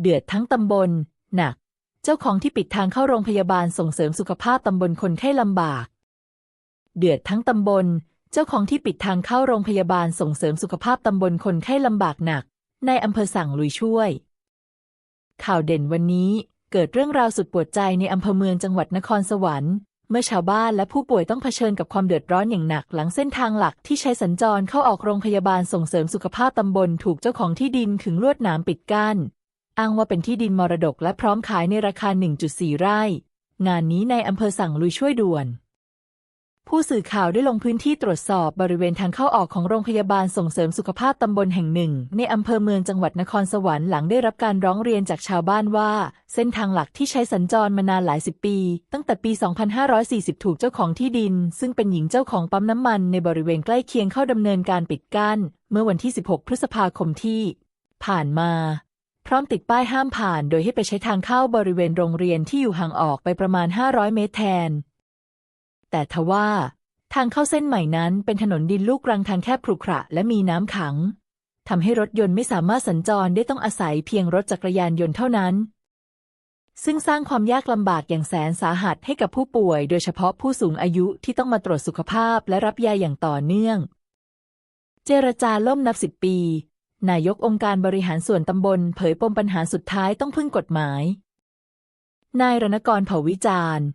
เดือดทั้งตำบล หนัก เจ้าของที่ปิดทางเข้าโรงพยาบาลส่งเสริมสุขภาพตำบลคนไข้ลำบาก เดือดทั้งตำบล เจ้าของที่ปิดทางเข้าโรงพยาบาลส่งเสริมสุขภาพตำบลคนไข้ลำบากหนัก ในอำเภอสั่งลุยช่วย ข่าวเด่นวันนี้เกิดเรื่องราวสุดปวดใจในอำเภอเมืองจังหวัดนครสวรรค์เมื่อชาวบ้านและผู้ป่วยต้องเผชิญกับความเดือดร้อนอย่างหนัก หลังเส้นทางหลักที่ใช้สัญจรเข้าออกโรงพยาบาลส่งเสริมสุขภาพตำบลถูกเจ้าของที่ดินขึงลวดหนามปิดกั้น อ้างว่าเป็นที่ดินมรดกและพร้อมขายในราคา 1.4 ไร่ งานนี้ในอำเภอสั่งลุยช่วยด่วน ผู้สื่อข่าวได้ลงพื้นที่ตรวจสอบบริเวณทางเข้าออกของโรงพยาบาลส่งเสริมสุขภาพตำบลแห่งหนึ่ง ในอำเภอเมืองจังหวัดนครสวรรค์หลังได้รับการร้องเรียนจากชาวบ้านว่า เส้นทางหลักที่ใช้สัญจรมานานหลายสิบปี ตั้งแต่ปี 2540 ถูกเจ้าของที่ดิน ซึ่งเป็นหญิงเจ้าของปั๊มน้ำมันในบริเวณใกล้เคียงเข้าดำเนินการปิดกั้น เมื่อวันที่ 16 พฤษภาคมที่ ผ่านมา ร้อมติดป้ายห้ามผ่าน โดยให้ไปใช้ทางเข้าบริเวณโรงเรียนที่อยู่ห่างออกไปประมาณ 500 เมตรแทน แต่ทว่า ทางเข้าเส้นใหม่นั้นเป็นถนนดินลูกรังทางแคบขรุขระและมีน้ำขังทำให้รถยนต์ไม่สามารถสัญจรได้ต้องอาศัยเพียงรถจักรยานยนต์เท่านั้น ซึ่งสร้างความยากลำบากอย่างแสนสาหัสให้กับผู้ป่วย โดยเฉพาะผู้สูงอายุที่ต้องมาตรวจสุขภาพและรับยาอย่างต่อเนื่อง เจรจาล่มนับสิบปี นายกองค์การบริหารส่วนตำบล เผยปมปัญหาสุดท้ายต้องพึ่งกฎหมาย นายรณกรเผ่าวิจารณ์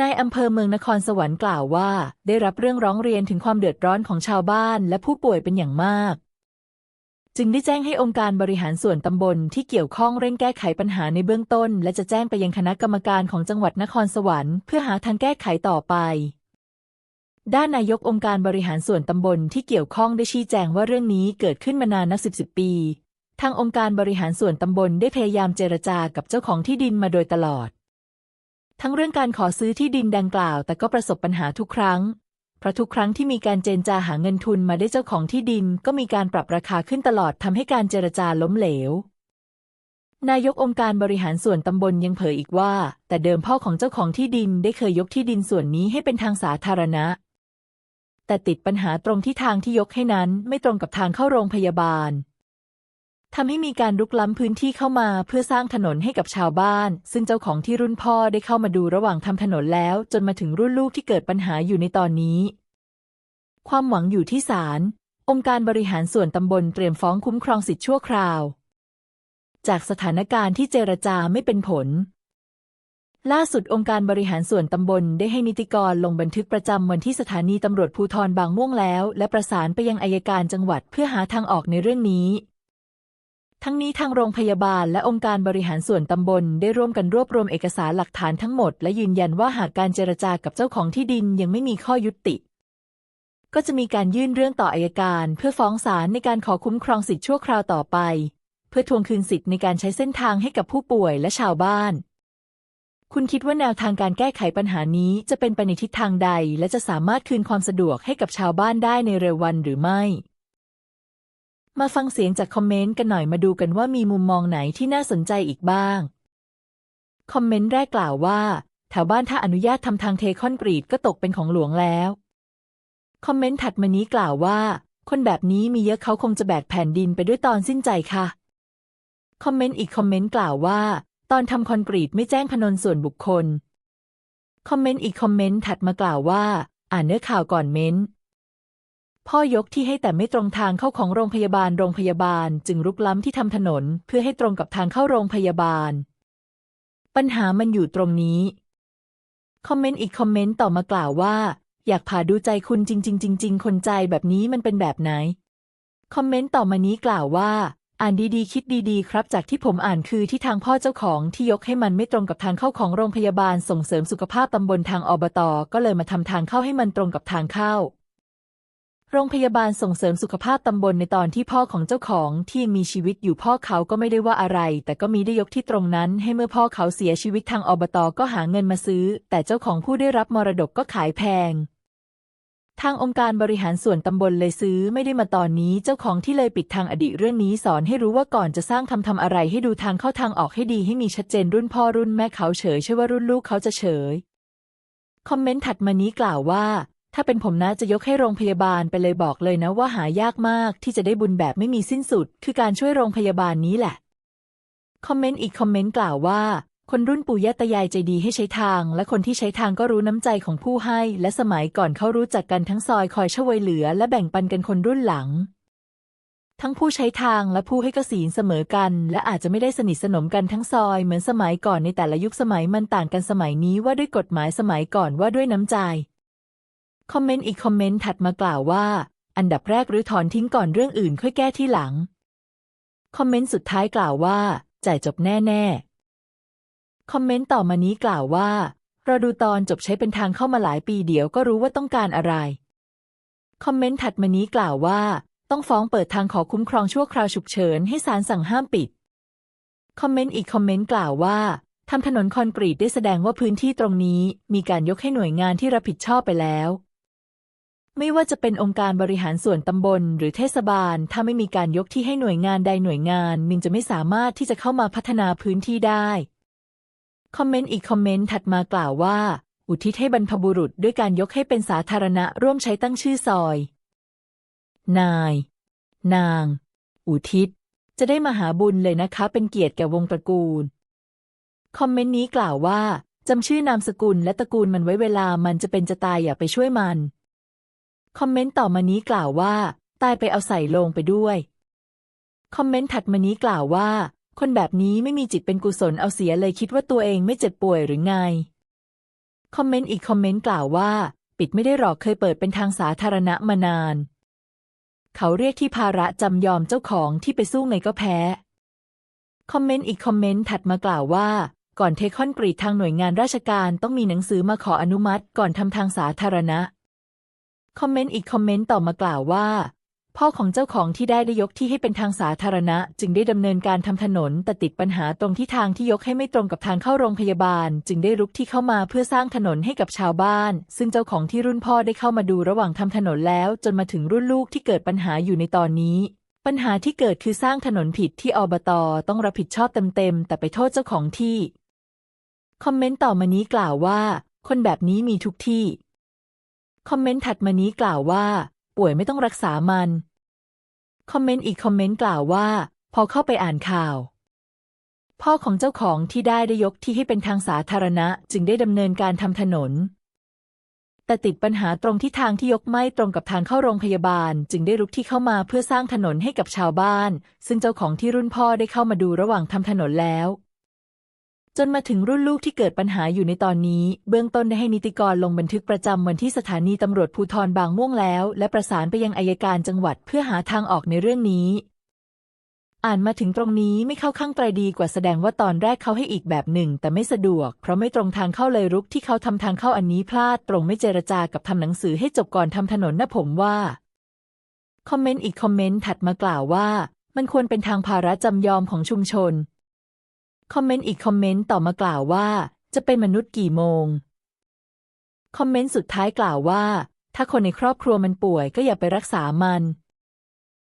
นายอำเภอเมืองนครสวรรค์กล่าวว่า ได้รับเรื่องร้องเรียนถึงความเดือดร้อนของชาวบ้านและผู้ป่วยเป็นอย่างมาก จึงได้แจ้งให้องค์การบริหารส่วนตำบลที่เกี่ยวข้องเร่งแก้ไขปัญหาในเบื้องต้น และจะแจ้งไปยังคณะกรรมการของจังหวัดนครสวรรค์เพื่อหาทางแก้ไขต่อไป ด้านนายกองค์การบริหารส่วนตำบลที่เกี่ยวข้องได้ชี้แจงว่าเรื่องนี้เกิดขึ้นมานานนับสิบสิบปี ทางองค์การบริหารส่วนตำบลได้พยายามเจรจากับเจ้าของที่ดินมาโดยตลอด ทั้งเรื่องการขอซื้อที่ดินดังกล่าว แต่ก็ประสบปัญหาทุกครั้ง เพราะทุกครั้งที่มีการเจรจาหาเงินทุนมาได้เจ้าของที่ดิน ก็มีการปรับราคาขึ้นตลอดทำให้การเจรจาล้มเหลวนายกองค์การบริหารส่วนตำบลยังเผยอีกว่า แต่เดิมพ่อของเจ้าของที่ดินได้เคยยกที่ดินส่วนนี้ให้เป็นทางสาธารณะ แต่ติดปัญหาตรงที่ทางที่ยกให้นั้นไม่ตรงกับทางเข้าโรงพยาบาลทำให้มีการรุกล้ำพื้นที่เข้ามาเพื่อสร้างถนนให้กับชาวบ้าน ซึ่งเจ้าของที่รุ่นพ่อได้เข้ามาดูระหว่างทำถนนแล้ว จนมาถึงรุ่นลูกที่เกิดปัญหาอยู่ในตอนนี้ ความหวังอยู่ที่ศาลองค์การบริหารส่วนตำบลเตรียมฟ้องคุ้มครองสิทธิชั่วคราว จากสถานการณ์ที่เจรจาไม่เป็นผล ล่าสุดองค์การบริหารส่วนตำบลได้ให้นิติกรลงบันทึกประจำวันที่สถานีตำรวจภูธรบางม่วงแล้ว และประสานไปยังอายการจังหวัดเพื่อหาทางออกในเรื่องนี้ ทั้งนี้ทางโรงพยาบาลและองค์การบริหารส่วนตำบลได้ร่วมกันรวบรวมเอกสารหลักฐานทั้งหมด และยืนยันว่าหากการเจรจากับเจ้าของที่ดินยังไม่มีข้อยุติ ก็จะมีการยื่นเรื่องต่ออายการ เพื่อฟ้องศาลในการขอคุ้มครองสิทธิชั่วคราวต่อไป เพื่อทวงคืนสิทธิ์ในการใช้เส้นทางให้กับผู้ป่วยและชาวบ้าน คุณคิดว่าแนวทางการแก้ไขปัญหานี้จะเป็นไปในทิศทางใด และจะสามารถคืนความสะดวกให้กับชาวบ้านได้ในเร็ววันหรือไม่ มาฟังเสียงจากคอมเมนต์กันหน่อยมาดูกันว่ามีมุมมองไหนที่น่าสนใจอีกบ้าง คอมเมนต์แรกกล่าวว่าแถวบ้านถ้าอนุญาตทำทางเทคอนกรีตก็ตกเป็นของหลวงแล้ว คอมเมนต์ถัดมานี้กล่าวว่า คนแบบนี้มีเยอะเขาคงจะแบกแผ่นดินไปด้วยตอนสิ้นใจค่ะ คอมเมนต์อีกคอมเมนต์กล่าวว่า ตอนทำคอนกรีตไม่แจ้งพนนส่วนบุคคล คอมเมนต์อีกคอมเมนต์ถัดมากล่าวว่า อ่านเนื้อข่าวก่อนเม้นพ่อยกที่ให้แต่ไม่ตรงทางเข้าของโรงพยาบาลโรงพยาบาล จึงรุกล้ำที่ทำถนน เพื่อให้ตรงกับทางเข้าโรงพยาบาล ปัญหามันอยู่ตรงนี้ คอมเมนต์อีกคอมเมนต์ต่อมากล่าวว่า อยากผ่าดูใจคุณจริง ๆ จริง ๆ คนใจแบบนี้มันเป็นแบบไหน คอมเมนต์ต่อมานี้กล่าวว่า อ่านดีๆ คิดดีๆ ครับ จากที่ผมอ่านคือที่ทางพ่อเจ้าของที่ยกให้มันไม่ตรงกับทางเข้าของโรงพยาบาลส่งเสริมสุขภาพตำบลทางอบต ก็เลยมาทำทางเข้าให้มันตรงกับทางเข้า โรงพยาบาลส่งเสริมสุขภาพตำบลในตอนที่พ่อของเจ้าของที่ยังมีชีวิตอยู่พ่อเขาก็ไม่ได้ว่าอะไร แต่ก็มีได้ยกที่ตรงนั้น ให้เมื่อพ่อเขาเสียชีวิตทางอบตก็หาเงินมาซื้อ แต่เจ้าของผู้ได้รับมรดกก็ขายแพง ทางองค์การบริหารส่วนตำบลเลยซื้อไม่ได้มาตอนนี้เจ้าของที่เลยปิดทางอดีตเรื่องนี้สอนให้รู้ว่าก่อนจะสร้างทำทำอะไรให้ดูทางเข้าทางออกให้ดีให้มีชัดเจนรุ่นพ่อรุ่นแม่เขาเฉยใช่ว่ารุ่นลูกเขาจะเฉย คอมเมนต์ถัดมานี้กล่าวว่า ถ้าเป็นผมนะจะยกให้โรงพยาบาลไปเลยบอกเลยนะว่าหายากมากที่จะได้บุญแบบไม่มีสิ้นสุด คือการช่วยโรงพยาบาลนี้แหละคอมเมนต์อีกคอมเมนต์กล่าวว่า คนรุ่นปู่ย่าตายายใจดีให้ใช้ทาง และคนที่ใช้ทางก็รู้น้ำใจของผู้ให้ และสมัยก่อนเขารู้จักกันทั้งซอยคอยช่วยเหลือ และแบ่งปันกันคนรุ่นหลัง ทั้งผู้ใช้ทางและผู้ให้ก็ศีลเสมอกัน และอาจจะไม่ได้สนิทสนมกันทั้งซอย เหมือนสมัยก่อนในแต่ละยุคสมัยมันต่างกันสมัยนี้ว่าด้วยกฎหมายสมัยก่อนว่าด้วยน้ำใจ คอมเมนต์อีกคอมเมนต์ถัดมากล่าวว่า อันดับแรกหรือถอนทิ้งก่อนเรื่องอื่นค่อยแก้ที่หลัง คอมเมนต์สุดท้ายกล่าวว่าจ่ายจบแน่ ๆ คอมเมนต์ต่อมานี้กล่าวว่า เราดูตอนจบใช้เป็นทางเข้ามาหลายปีเดี๋ยวก็รู้ว่าต้องการอะไร คอมเมนต์ถัดมานี้กล่าวว่า ต้องฟ้องเปิดทางขอคุ้มครองชั่วคราวฉุกเฉินให้ศาลสั่งห้ามปิด คอมเมนต์อีกคอมเมนต์กล่าวว่าทำถนนคอนกรีตได้แสดงว่าพื้นที่ตรงนี้ มีการยกให้หน่วยงานที่รับผิดชอบไปแล้ว ไม่ว่าจะเป็นองค์การบริหารส่วนตำบล หรือเทศบาล ถ้าไม่มีการยกที่ให้หน่วยงานใดหน่วยงานมินจะไม่สามารถที่จะเข้ามาพัฒนาพื้นที่ได้ คอมเมนต์อีกคอมเมนต์ถัดมากล่าวว่า อุทิศให้บรรพบุรุษด้วยการยกให้เป็นสาธารณะร่วมใช้ตั้งชื่อซอย นาย นาง อุทิศ จะได้มาหาบุญเลยนะคะ เป็นเกียรติแก่วงตระกูล คอมเมนต์นี้กล่าวว่าจำชื่อนามสกุลและตระกูลมันไว้เวลามันจะเป็นจะตายอย่าไปช่วยมัน คอมเมนต์ต่อมานี้กล่าวว่า ตายไปเอาใส่ลงไปด้วย คอมเมนต์ถัดมานี้กล่าวว่า คนแบบนี้ไม่มีจิตเป็นกุศลเอาเสียเลยคิดว่าตัวเองไม่เจ็บป่วยหรือไง คอมเมนต์อีกคอมเมนต์กล่าวว่า ปิดไม่ได้หรอกเคยเปิดเป็นทางสาธารณะมานาน เขาเรียกที่ภาระจำยอมเจ้าของที่ไปสู้ไงก็แพ้ คอมเมนต์อีกคอมเมนต์ถัดมากล่าวว่า ก่อนเทคอนกรีตทางหน่วยงานราชการต้องมีหนังสือมาขออนุมัติก่อนทำทางสาธารณะ คอมเมนต์อีกคอมเมนต์ต่อมากล่าวว่า พ่อของเจ้าของที่ได้ได้ยกที่ให้เป็นทางสาธารณะ จึงได้ดำเนินการทำถนน แต่ติดปัญหาตรงที่ทางที่ยกให้ไม่ตรงกับทางเข้าโรงพยาบาล จึงได้รุกที่เข้ามาเพื่อสร้างถนนให้กับชาวบ้าน ซึ่งเจ้าของที่รุ่นพ่อได้เข้ามาดูระหว่างทำถนนแล้ว จนมาถึงรุ่นลูกที่เกิดปัญหาอยู่ในตอนนี้ ปัญหาที่เกิดคือสร้างถนนผิดที่อบตต้องรับผิดชอบเต็มๆแต่ไปโทษเจ้าของที่ คอมเมนต์ต่อมานี้กล่าวว่า คนแบบนี้มีทุกที่ คอมเมนต์ถัดมานี้กล่าวว่า ป่วยไม่ต้องรักษามัน คอมเมนต์อีกคอมเมนต์กล่าวว่า พอเข้าไปอ่านข่าว พ่อของเจ้าของที่ได้ได้ยกที่ให้เป็นทางสาธารณะ จึงได้ดำเนินการทำถนน แต่ติดปัญหาตรงที่ทางที่ยกไม่ตรงกับทางเข้าโรงพยาบาล จึงได้รุกที่เข้ามาเพื่อสร้างถนนให้กับชาวบ้าน ซึ่งเจ้าของที่รุ่นพ่อได้เข้ามาดูระหว่างทำถนนแล้ว จนมาถึงรุ่นลูกที่เกิดปัญหาอยู่ในตอนนี้ เบื้องต้นได้ให้นิติกรลงบันทึกประจำวันที่สถานีตำรวจภูธรบางม่วงแล้ว และประสานไปยังอายการจังหวัดเพื่อหาทางออกในเรื่องนี้ อ่านมาถึงตรงนี้ไม่เข้าข้างไตรดีกว่าแสดงว่าตอนแรกเขาให้อีกแบบหนึ่ง แต่ไม่สะดวก เพราะไม่ตรงทางเข้าเลยรุกที่เขาทำทางเข้าอันนี้พลาดตรงไม่เจรจากับทำหนังสือให้จบก่อนทำถนนนะผมว่าคอมเมนต์อีกคอมเมนต์ถัดมากล่าวว่า มันควรเป็นทางภาระจำยอมของชุมชน คอมเมนต์อีกคอมเมนต์ต่อมากล่าวว่า จะเป็นมนุษย์กี่โมง คอมเมนต์สุดท้ายกล่าวว่า ถ้าคนในครอบครัวมันป่วยก็อย่าไปรักษามัน